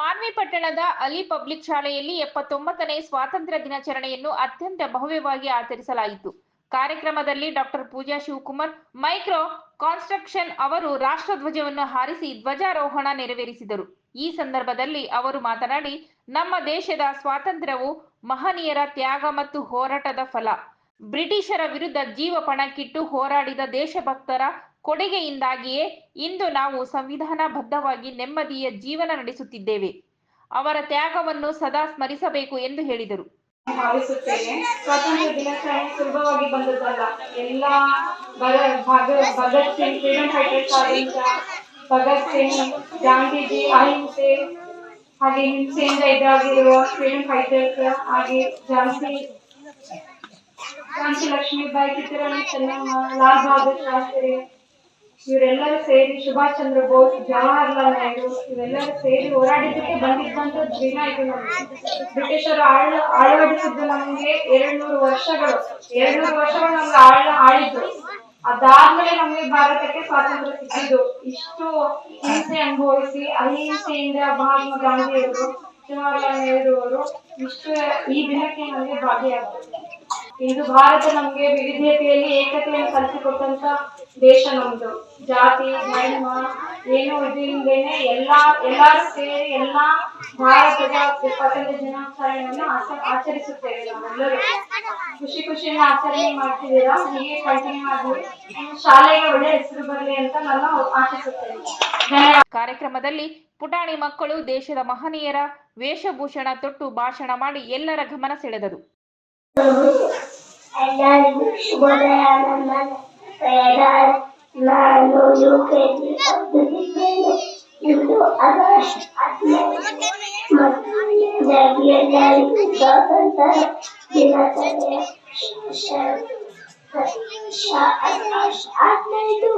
ಮಾನ್ವಿ ಪಟ್ಟಣದ ಅಲಿ ಪಬ್ಲಿಕ್ ಶಾಲೆಯಲ್ಲಿ ಎಪ್ಪತ್ತೊಂಬತ್ತನೇ ಸ್ವಾತಂತ್ರ್ಯ ದಿನಾಚರಣೆಯನ್ನು ಅತ್ಯಂತ ಭವ್ಯವಾಗಿ ಆಚರಿಸಲಾಯಿತು. ಕಾರ್ಯಕ್ರಮದಲ್ಲಿ doctor Pooja Shivakumar, micro construction ಅವರು ರಾಷ್ಟ್ರಧ್ವಜವನ್ನು ಹಾರಿಸಿ ಧ್ವಜಾರೋಹಣ ನೆರವೇರಿಸಿದರು. ಈ ಸಂದರ್ಭದಲ್ಲಿ ಅವರು ಮಾತನಾಡಿ, ನಮ್ಮ ದೇಶದ ಸ್ವಾತಂತ್ರ್ಯವು ಮಹನೀಯರ ತ್ಯಾಗ ಮತ್ತು ಹೋರಾಟದ ಫಲ. ಬ್ರಿಟಿಷರ ವಿರುದ್ಧ ಜೀವ ಪಣಕ್ಕಿಟ್ಟು ಹೋರಾಡಿದ ದೇಶಭಕ್ತರ ಕೊಡುಗೆಯಿಂದಾಗಿಯೇ ಇಂದು ನಾವು ಸಂವಿಧಾನಬದ್ಧವಾಗಿ ನೆಮ್ಮದಿಯ ಜೀವನ ನಡೆಸುತ್ತಿದ್ದೇವೆ. ಅವರ ತ್ಯಾಗವನ್ನು ಸದಾ ಸ್ಮರಿಸಬೇಕು ಎಂದು ಹೇಳಿದರು. ಭಾವಿಸುತ್ತೇನೆ, ಸ್ವಾತಂತ್ರ್ಯ ದಿನಾಚರಣೆ ಸುಲಭವಾಗಿ ಬಂದದ್ದಲ್ಲ. ಎಲ್ಲ ಭಗ- ಭಾಗ- ಭಗತ್ ಸಿಂಗ್ ಫ್ರೀಡಮ್ ಫೈಟರ್ಸ್ ಭಗತ್ ಸಿಂಗ್, ಗಾಂಧೀಜಿ, ಅಹಿಂಸೆ, ಹಾಗೆ ಹಿಂಸೆಯಿಂದ ಇದಾಗಿರುವ ಫ್ರೀಡಮ್ ಫೈಟರ್ಸ್ ಹಾಗೆ ಝಾನ್ಸಿ ಝಾನ್ಸಿ ಲಕ್ಷ್ಮೀಬಾಯಿ ಕಿತ್ತೂರಾಣಿ ಚೆನ್ನಮ್ಮ ಲಾಲ್ ಬಹದ್ದೂರ್ ಶಾಸ್ತ್ರಿ ಇವರೆಲ್ಲರೂ ಸೇರಿ ಸುಭಾಷ್ ಚಂದ್ರ ಬೋಸ್, ಜವಾಹರ್ಲಾಲ್ ನೆಹರು ಇವೆಲ್ಲರೂ ಸೇರಿ ಹೋರಾಡಿದ್ದಕ್ಕೆ ಬಂದಿದ್ದಂತ ದಿನ ಇದು ನಮ್ಗೆ ಬ್ರಿಟಿಷರು ಆಳ್ ಆಳ್ವಡಿಸಿದ್ದು ನಮ್ಗೆ ಎರಡ್ ನೂರು ವರ್ಷಗಳು ಎರಡ್ ನೂರು ವರ್ಷಗಳು ನಮ್ಗೆ ಆಳ್ ಆಳಿದ್ರು ಅದಾದ್ಮೇಲೆ ನಮ್ಗೆ ಭಾರತಕ್ಕೆ ಸ್ವಾತಂತ್ರ್ಯ ಸಿಕ್ಕಿದ್ದು. ಇಷ್ಟು ಹಿಂಸೆ ಅನುಭವಿಸಿ, ಅಹಿಂಸೆಯಿಂದ ಮಹಾತ್ಮ ಗಾಂಧಿಯವರು, ಜವಾಹರ್ಲಾಲ್ ನೆಹರು ಅವರು ಇಷ್ಟು ಈ ದಿನಕ್ಕೆ ನಮ್ಗೆ ಭಾಗಿಯಾಗ್ತದೆ ಇದು ಭಾರತ ನಮ್ಗೆ ವಿವಿಧತೆಯಲ್ಲಿ ಏಕತೆಯನ್ನು ಕಲಿಸಿಕೊಟ್ಟಂತ ದೇಶ ನಮ್ದು. ಜಾತಿ, ಧರ್ಮ, ಏನು ಇದರಿಂದೇನೆ ಎಲ್ಲಾ, ಎಲ್ಲಾರು ಸೇರಿ ಎಲ್ಲಾ ಭಾರತದ ಸ್ವಾತಂತ್ರ್ಯ ದಿನಾಚರಣೆಯನ್ನು ಆಚ- ಆಚರಿಸುತ್ತೇವೆ ನಾವೆಲ್ಲರೂ ಖುಷಿ ಖುಷಿಯಿಂದ ಆಚರಣೆ ಮಾಡ್ತಿದ್ದೀರಾ? ಹೀಗೆ ಕಂಟಿನ್ಯೂ ಆಗಲಿ ಶಾಲೆಗೆ ಒಳ್ಳೆ ಹೆಸರು ಬರಲಿ ಅಂತ ನಾನು ಆಶಿಸುತ್ತೇನೆ. ಕಾರ್ಯಕ್ರಮದಲ್ಲಿ ಪುಟಾಣಿ ಮಕ್ಕಳು, ದೇಶದ ಮಹನೀಯರ ವೇಷಭೂಷಣ ತೊಟ್ಟು ಭಾಷಣ ಮಾಡಿ ಎಲ್ಲರ ಗಮನ ಸೆಳೆದರು. ಎಲ್ಲರಿಗೂ ಶುಭೋದಯ ನನ್ನ ಪೇಡ ನಾನು ಯು ಕೆ ಜಿ ಓದುತ್ತಿದ್ದೇನೆ ಇಂದು ಆಗಸ್ಟ್ ಹದಿನೈದು ಮತ್ತು ಎಲ್ಲರಿಗೂ ಸ್ವಾತಂತ್ರ್ಯ ದಿನಾಚರಣೆಯ ಶ- ಶ- ಶ- ಆಗಸ್ಟ್ ಹದಿನೈದು